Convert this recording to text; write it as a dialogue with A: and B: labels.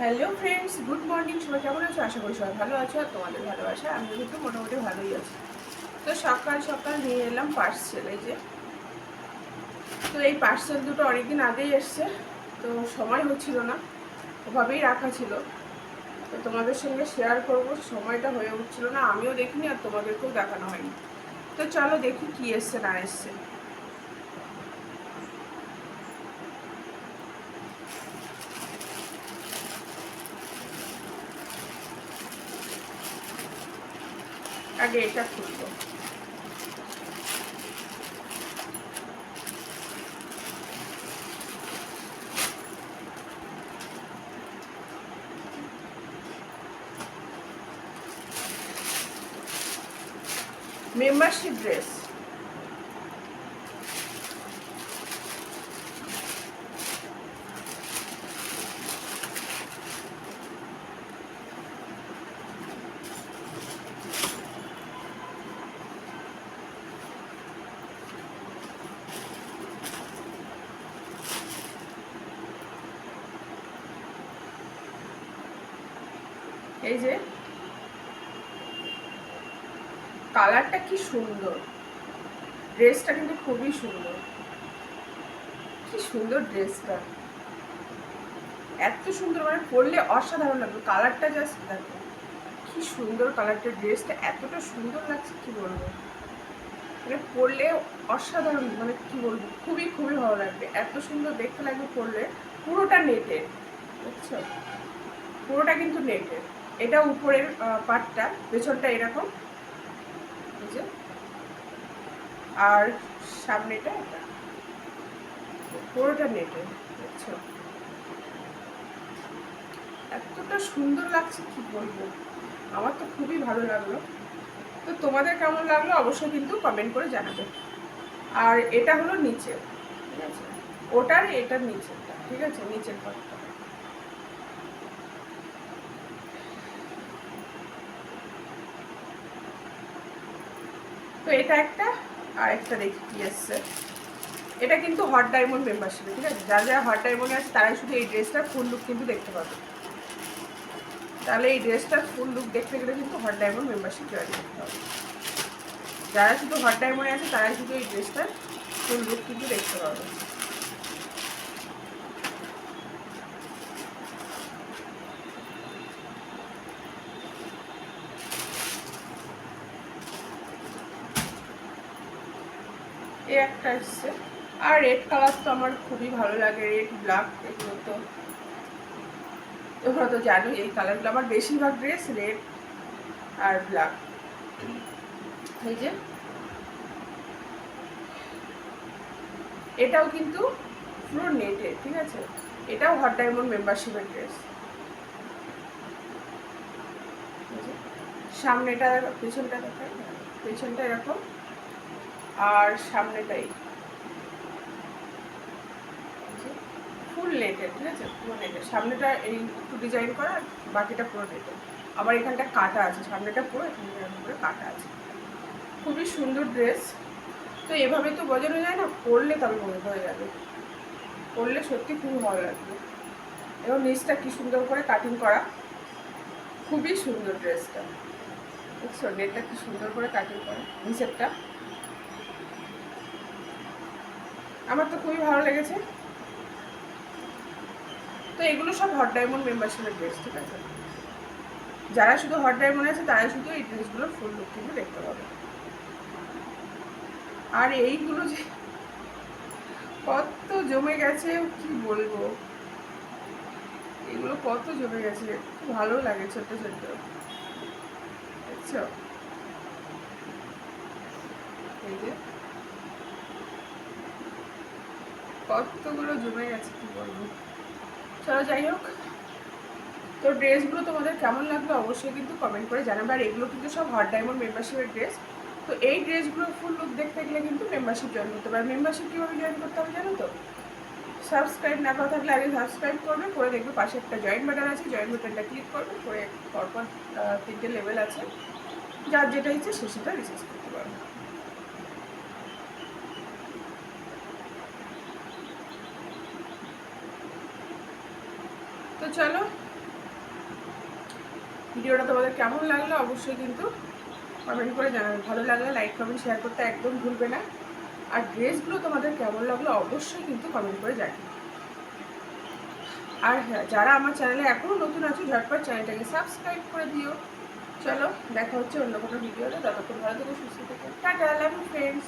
A: Hello friends good morning সবাই কেমন আছো? আশা করি সবাই ভালো আছো আর তোমাদের ভালোবাসা আমি কিন্তু মোটামুটি ভালোই আছি। তো সকাল সকাল নিয়ে এলাম পার্সেল এই যে। তো এই পার্সেল দুটো অনেকদিন আগেই এসছে, তো সময় হচ্ছিল না, ওভাবেই রাখা ছিল। তো তোমাদের সঙ্গে শেয়ার করব, সময়টা হয়ে উঠছিল না, আমিও দেখিনি আর তোমাদেরকেও দেখানো হয়নি। তো চলো দেখি কি এসছে, না এসছে। আগে এটা খুলবো মেম্বারশিপ ড্রেস এই যে, কালারটা কি সুন্দর। ড্রেসটা কিন্তু খুবই সুন্দর। কি সুন্দর ড্রেসটা। এত সুন্দর মানে পরলে অসাধারণ লাগবে। কালারটা জাস্ট দেখো। কি সুন্দর কালারটা ড্রেসটা, এতটা সুন্দর লাগছে, কি বলব। মানে পরলে অসাধারণ মানে কি বলব, খুবই খুবই ভালো লাগবে। এত সুন্দর দেখতে লাগবে পরলে। পুরোটা নেটের বুঝছ? পুরোটা কিন্তু নেটের এটা উপরের পাটটা, পেছনটা এরকম। যে। আর সামনেটা এটা। পুরোটা নেটে, বুঝছ? এতটা সুন্দর লাগছে, কি বলব? আমার তো খুবই ভালো লাগল। তো তোমাদের কেমন লাগল, অবশ্যই কিন্তু কমেন্ট করে জানাবে। আর এটা হলো নিচে, ঠিক আছে? ওটার, এটার নিচেরটা, ঠিক আছে? নিচের পাটটা। তো এটা একটা আর একটা দেখি কি এটা কিন্তু হট ডায়মন্ড মেম্বারশিপে ঠিক আছে? যারা যারা হট ডায়মন্ডে আছে, তারাই শুধু এই ড্রেসটা ফুল লুক কিন্তু দেখতে পাবে। তাহলে এই ড্রেসটার ফুল লুক দেখতে গেলে কিন্তু হট ডায়মন্ড মেম্বারশিপ জয়েন করতে হবে। যারা শুধু হট ডায়মন্ডে আছে, তারাই শুধু এই ড্রেসটার ফুল লুক কিন্তু দেখতে পাবে। এই একটা এসছে। আর রেড কালার তো আমার খুবই ভালো লাগে রেড ব্ল্যাক এগুলো তো। তোমরা তো জানো এই কালারগুলো আমার বেশিরভাগ ড্রেস রেড আর ব্ল্যাক এই যে। এটাও কিন্তু পুরো নেটে ঠিক আছে? এটাও হট ডায়মন্ড মেম্বারশিপের ড্রেস সামনেটা পেছনটা দেখায় পেছনটা এরকম। আর সামনেটাই ফুল নেটের ঠিক আছে? পুরো নেটের সামনেটা এই একটু ডিজাইন করা, বাকিটা পুরো নেটের আবার এখানটা কাটা আছে, সামনেটা পুরো এখানে পুরো কাটা আছে। খুবই সুন্দর ড্রেস তো এভাবে তো বোঝানো যায় না, পরলে তবে মনে হয়ে যাবে। পরলে সত্যি খুব ভালো লাগবে। এবং নিচটা কি সুন্দর করে কাটিং করা। খুবই সুন্দর ড্রেসটা দেখছ? নেটটা কি সুন্দর করে কাটিং করা। নিচেরটা। আমার তো খুবই ভালো লেগেছে। তো এগুলো সব হট ডায়মন্ড মেম্বারশিপের ড্রেস ঠিক আছে? যারা শুধু হট ডায়মন্ড আছে, তারা শুধু এই ড্রেসগুলোর ফুল লুক কিন্তু দেখতে পাবে। আর এইগুলো যে কত জমে গেছে, কি বলব? এগুলো কত জমে গেছে ভালো লাগে ছোট্ট ছোট্ট। দেখছ? এই যে কতগুলো জমে গেছে কি বলব? চলো যাই হোক। তো ড্রেসগুলো তোমাদের কেমন লাগল অবশ্যই কিন্তু কমেন্ট করে জানাবে। আর এগুলো কিন্তু সব হট ডায়মন্ড মেম্বারশিপের ড্রেস। তো এই ড্রেসগুলো ফুল লুক দেখতে গেলে কিন্তু মেম্বারশিপ জয়েন করতে পারবে মেম্বারশিপ কীভাবে জয়েন করতে হবে জানো তো? সাবস্ক্রাইব না করা থাকলে আগে সাবস্ক্রাইব করবে, করে দেখবে পাশে একটা জয়েন বাটন আছে। জয়েন বাটনটা ক্লিক করবে, করে পরপর তিনটে লেভেল আছে। যার যেটা ইচ্ছে সে সেটা রিচার্জ করতে পারবে। তো চলো, ভিডিওটা তোমাদের কেমন লাগল অবশ্যই কিন্তু কমেন্ট করে জানাবে। ভালো লাগলে লাইক কমেন্ট শেয়ার করতে একদম ভুলবে না। আর ড্রেসগুলো তোমাদের কেমন লাগল অবশ্যই কিন্তু কমেন্ট করে জানাবে আর হ্যাঁ যারা আমার চ্যানেলে এখনও নতুন আছে, ঝটপট চ্যানেলটাকে সাবস্ক্রাইব করে দিও। চলো, দেখা হচ্ছে অন্য কোনো ভিডিওতে ততক্ষণ ভালো থেকে, সুস্থ থেকে। টাটা লাভ ফ্রেন্ডস